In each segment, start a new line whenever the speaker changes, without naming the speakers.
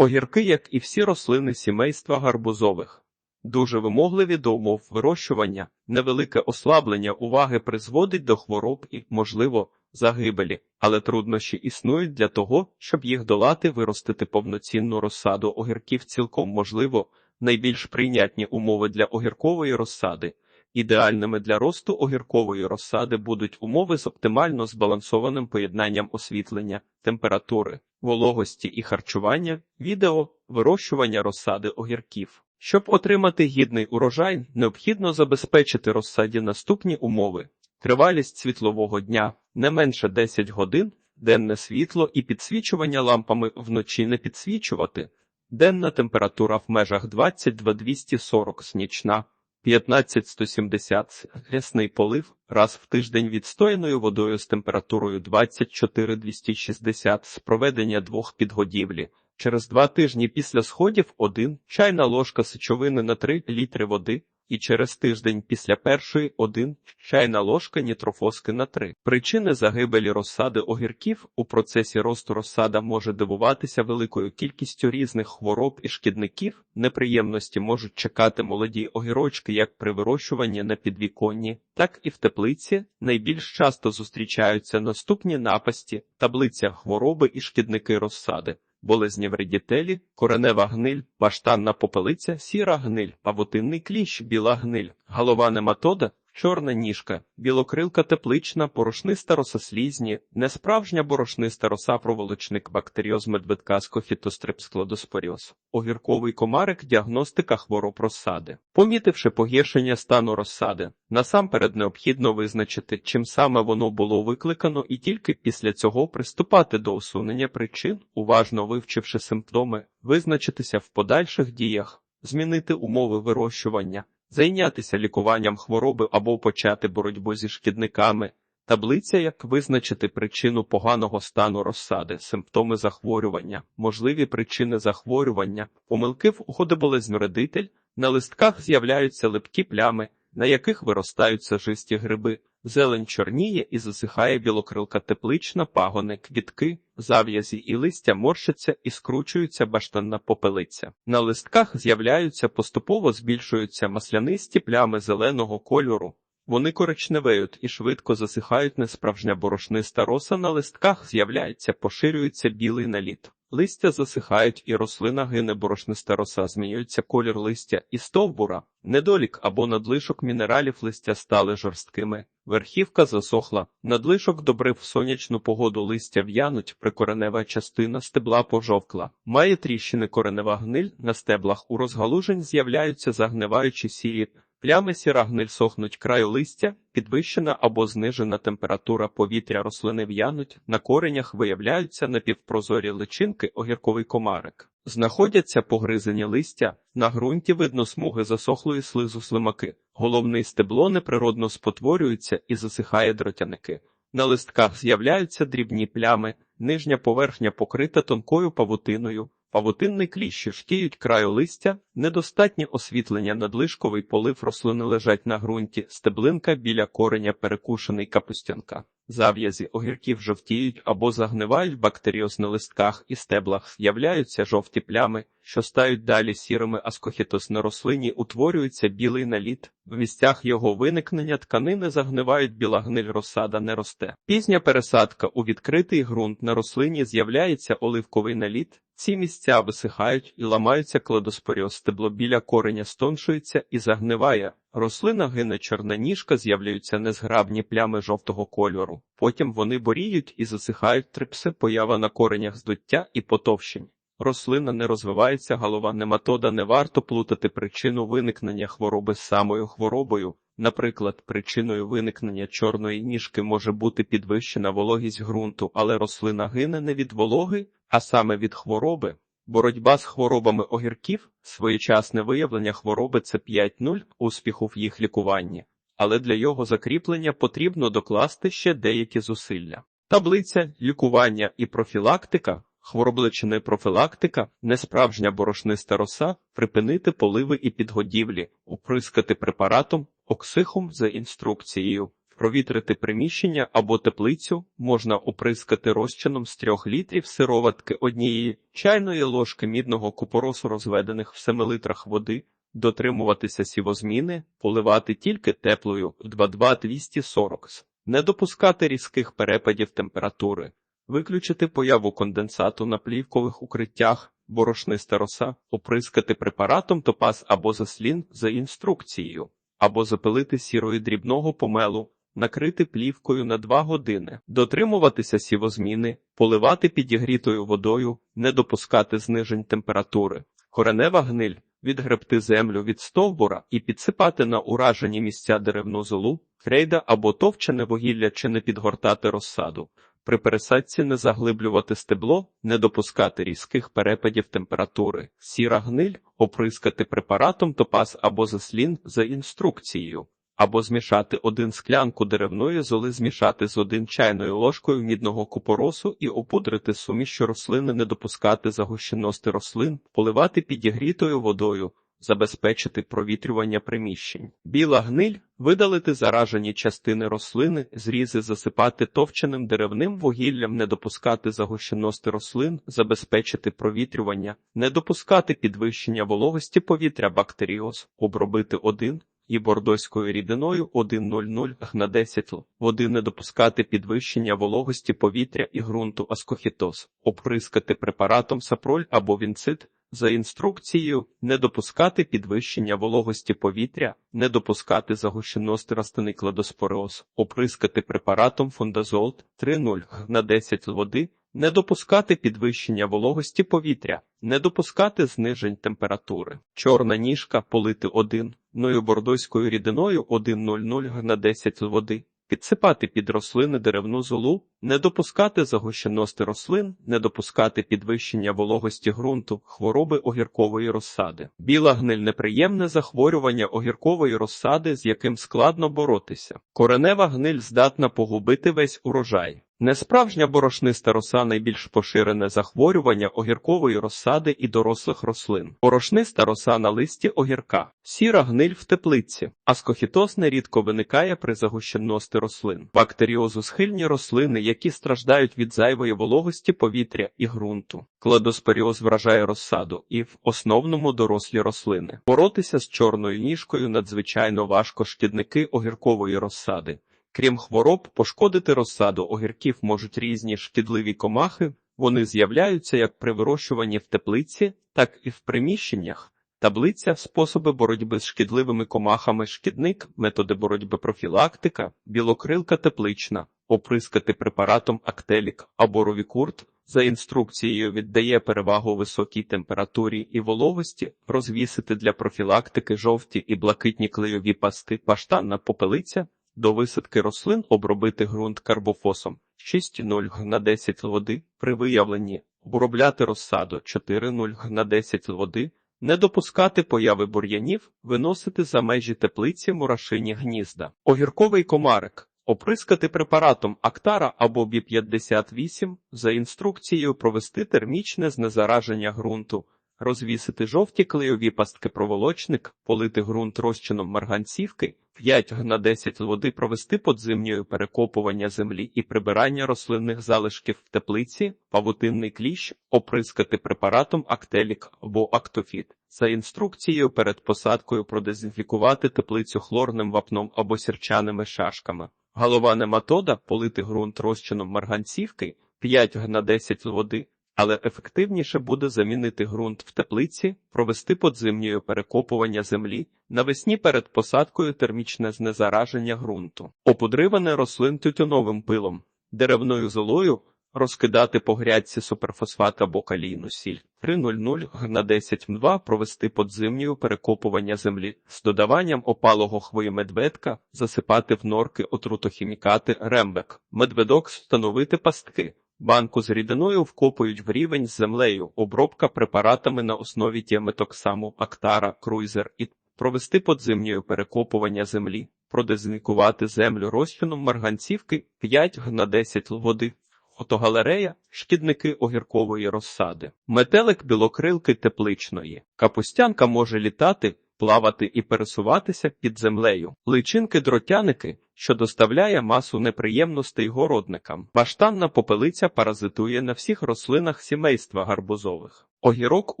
Огірки, як і всі рослини сімейства гарбузових, дуже вимогливі до умов вирощування, невелике ослаблення уваги призводить до хвороб і, можливо, загибелі, але труднощі існують для того, щоб їх долати, виростити повноцінну розсаду огірків цілком можливо, найбільш прийнятні умови для огіркової розсади. Ідеальними для росту огіркової розсади будуть умови з оптимально збалансованим поєднанням освітлення, температури, вологості і харчування, відео, вирощування розсади огірків. Щоб отримати гідний урожай, необхідно забезпечити розсаді наступні умови: тривалість світлового дня не менше 10 годин, денне світло і підсвічування лампами вночі не підсвічувати, денна температура в межах 22-240 снічна. 15-170 рясний полив раз в тиждень відстояною водою з температурою 24-260 з проведення двох підгодівлі. Через два тижні після сходів 1 чайна ложка сечовини на 3 літри води і через тиждень після першої 1 чайна ложка нітрофоски на 3. Причини загибелі розсади огірків у процесі росту розсада може дивуватися великою кількістю різних хвороб і шкідників. Неприємності можуть чекати молоді огірочки як при вирощуванні на підвіконні, так і в теплиці. Найбільш часто зустрічаються наступні напасті, таблиця хвороби і шкідники розсади болезні вредітелі, коренева гниль, баштанна попелиця, сіра гниль, павутинний кліщ, біла гниль, голова нематода, чорна ніжка, білокрилка теплична, порошниста роса слізні, несправжня борошниста роса проволочник, бактеріоз медведка, скофітостреп, складоспоріоз, огірковий комарик, діагностика хвороб розсади. Помітивши погіршення стану розсади, насамперед необхідно визначити, чим саме воно було викликано, і тільки після цього приступати до усунення причин, уважно вивчивши симптоми, визначитися в подальших діях, змінити умови вирощування. Зайнятися лікуванням хвороби або почати боротьбу зі шкідниками. Таблиця, як визначити причину поганого стану розсади, симптоми захворювання, можливі причини захворювання, помилки в уходоболезнюредитель, на листках з'являються липкі плями, на яких виростаються жисті гриби, зелень чорніє і засихає білокрилка теплична, пагони, квітки, зав'язі і листя морщаться і скручуються баштанна попелиця. На листках з'являються поступово збільшуються маслянисті плями зеленого кольору. Вони коричневеють і швидко засихають несправжня борошниста роса на листках з'являється, поширюється білий наліт. Листя засихають і рослина гине борошниста роса, змінюється колір листя і стовбура, недолік або надлишок мінералів листя стали жорсткими, верхівка засохла, надлишок добрив сонячну погоду листя в'януть, прикоренева частина стебла пожовкла, має тріщини коренева гниль, на стеблах у розгалужень з'являються загниваючі сірі, плями сіра гниль сохнуть краю листя, підвищена або знижена температура повітря рослини в'януть, на коренях виявляються напівпрозорі личинки, огірковий комарик. Знаходяться погризені листя, на ґрунті видно смуги засохлої слизу слимаки, головний стебло неприродно спотворюється і засихає дротяники. На листках з'являються дрібні плями, нижня поверхня покрита тонкою павутиною, Павутинний кліщі шкіють краю листя, недостатнє освітлення надлишковий полив рослини лежать на ґрунті, стеблинка біля кореня перекушений капустянка. Зав'язі огірків жовтіють або загнивають бактеріоз на листках і стеблах, з'являються жовті плями, що стають далі сірими, а скохітос на рослині утворюється білий наліт. В місцях його виникнення тканини загнивають, біла гниль розсада не росте. Пізня пересадка у відкритий ґрунт на рослині з'являється оливковий наліт. Ці місця висихають і ламаються кладоспоріоз, стебло біля кореня стоншується і загниває. Рослина гине чорна ніжка, з'являються незграбні плями жовтого кольору. Потім вони боріють і засихають трипси, поява на коренях здуття і потовщень. Рослина не розвивається, голова нематода не варто плутати причину виникнення хвороби з самою хворобою. Наприклад, причиною виникнення чорної ніжки може бути підвищена вологість ґрунту, але рослина гине не від вологи, а саме від хвороби. Боротьба з хворобами огірків, своєчасне виявлення хвороби це 5-0 успіху в їх лікуванні, але для його закріплення потрібно докласти ще деякі зусилля. Таблиця лікування і профілактика, хворобличини профілактика, несправжня борошниста роса, припинити поливи і підгодівлі, оприскати препаратом, оксихум за інструкцією. Провітрити приміщення або теплицю можна оприскати розчином з 3 літрів сироватки однієї чайної ложки мідного купоросу розведених в 7 литрах води, дотримуватися сівозміни, поливати тільки теплою 2,2-240 с, не допускати різких перепадів температури, виключити появу конденсату на плівкових укриттях, борошниста роса, оприскати препаратом топаз або заслін за інструкцією, або запилити сірою дрібного помелу, накрити плівкою на 2 години, дотримуватися сівозміни, поливати підігрітою водою, не допускати знижень температури, коренева гниль, відгребти землю від стовбура і підсипати на уражені місця деревну золу, крейда або товчене вугілля чи не підгортати розсаду. При пересадці не заглиблювати стебло, не допускати різких перепадів температури, сіра гниль, оприскати препаратом топаз або заслін за інструкцією, або змішати один склянку деревної золи змішати з один чайною ложкою мідного купоросу і опудрити сумішю рослини, не допускати загущеності рослин, поливати підігрітою водою, забезпечити провітрювання приміщень. Біла гниль видалити заражені частини рослини, зрізи засипати товченим деревним вугіллям, не допускати загущеності рослин, забезпечити провітрювання, не допускати підвищення вологості повітря бактеріоз, обробити один і бордоською рідиною 1,00 на 10 л. Води не допускати підвищення вологості повітря і ґрунту аскохітоз, оприскати препаратом сапроль або вінцит, за інструкцією не допускати підвищення вологості повітря, не допускати загущеності растини кладоспореоз, оприскати препаратом фундазолт 3,0 на 10 води, не допускати підвищення вологості повітря, не допускати знижень температури. Чорна ніжка полити 1 ною бордоською рідиною 1,00 на 10 води. Підсипати під рослини деревну золу, не допускати загущеності рослин, не допускати підвищення вологості ґрунту, хвороби огіркової розсади. Біла гниль неприємне захворювання огіркової розсади, з яким складно боротися. Коренева гниль здатна погубити весь урожай. Несправжня борошниста роса найбільш поширене захворювання огіркової розсади і дорослих рослин. Борошниста роса на листі огірка, сіра гниль в теплиці, аскохітоз нерідко виникає при загущеності рослин. Бактеріозу схильні рослини, які страждають від зайвої вологості повітря і ґрунту. Кладоспоріоз вражає розсаду і в основному дорослі рослини. Боротися з чорною ніжкою надзвичайно важко шкідники огіркової розсади. Крім хвороб, пошкодити розсаду огірків можуть різні шкідливі комахи, вони з'являються як при вирощуванні в теплиці, так і в приміщеннях. Таблиця способи боротьби з шкідливими комахами, шкідник, методи боротьби профілактика, білокрилка теплична, оприскати препаратом актелік або ровікурт, за інструкцією віддає перевагу високій температурі і вологості, розвісити для профілактики жовті і блакитні клейові пасти, паштанна попелиця, до висадки рослин обробити ґрунт карбофосом 6,0 на 10 води, при виявленні обробляти розсаду 4,0 на 10 води, не допускати появи бур'янів, виносити за межі теплиці мурашині гнізда. Огірковий комарик. Оприскати препаратом Актара або Бі-58 за інструкцією провести термічне знезараження ґрунту, розвісити жовті клейові пастки проволочник, полити ґрунт розчином марганцівки, 5 на 10 води провести подзимньою перекопування землі і прибирання рослинних залишків в теплиці, павутинний кліщ, оприскати препаратом Актелік або Актофіт. За інструкцією перед посадкою продезінфікувати теплицю хлорним вапном або сірчаними шашками. Голова нематода полити ґрунт розчином марганцівки 5 на 10 води, але ефективніше буде замінити ґрунт в теплиці, провести подзимньою перекопування землі, навесні перед посадкою термічне знезараження ґрунту, опудриване рослин тютюновим пилом, деревною золою, розкидати по грядці суперфосфат або калійну сіль. 3.00 на 10 провести подзимною перекопування землі з додаванням опалого хвої медведка, засипати в норки отрутохімікати рембек, медведок встановити пастки. Банку з рідиною вкопують в рівень з землею, обробка препаратами на основі тіаметоксаму, актара, круйзер і провести подзимньою перекопування землі, продезінфікувати землю розчином марганцівки 5 на 10 води. Фотогалерея шкідники огіркової розсади, метелик білокрилки тепличної. Капустянка може літати, плавати і пересуватися під землею. Личинки-дротяники, що доставляє масу неприємностей городникам. Баштанна попелиця паразитує на всіх рослинах сімейства гарбузових. Огірок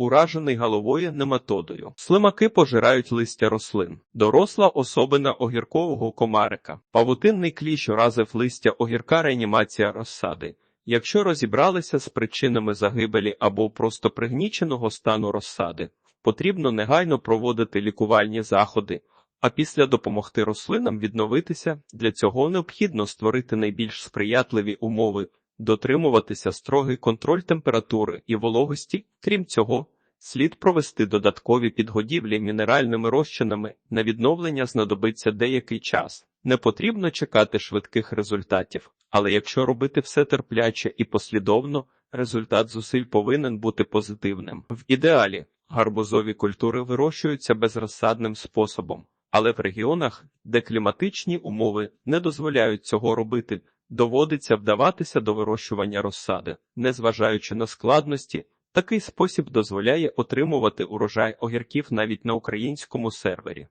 уражений головою нематодою. Слимаки пожирають листя рослин. Доросла особина огіркового комарика. Павутинний кліщ уразив листя огірка реанімація розсади. Якщо розібралися з причинами загибелі або просто пригніченого стану розсади, потрібно негайно проводити лікувальні заходи, а після допомогти рослинам відновитися. Для цього необхідно створити найбільш сприятливі умови, дотримуватися строгий контроль температури і вологості. Крім цього, слід провести додаткові підгодівлі мінеральними розчинами. На відновлення знадобиться деякий час. Не потрібно чекати швидких результатів, але якщо робити все терпляче і послідовно, результат зусиль повинен бути позитивним. В ідеалі гарбузові культури вирощуються безрозсадним способом, але в регіонах, де кліматичні умови не дозволяють цього робити, доводиться вдаватися до вирощування розсади, незважаючи на складності. Такий спосіб дозволяє отримувати урожай огірків навіть на українському сервері.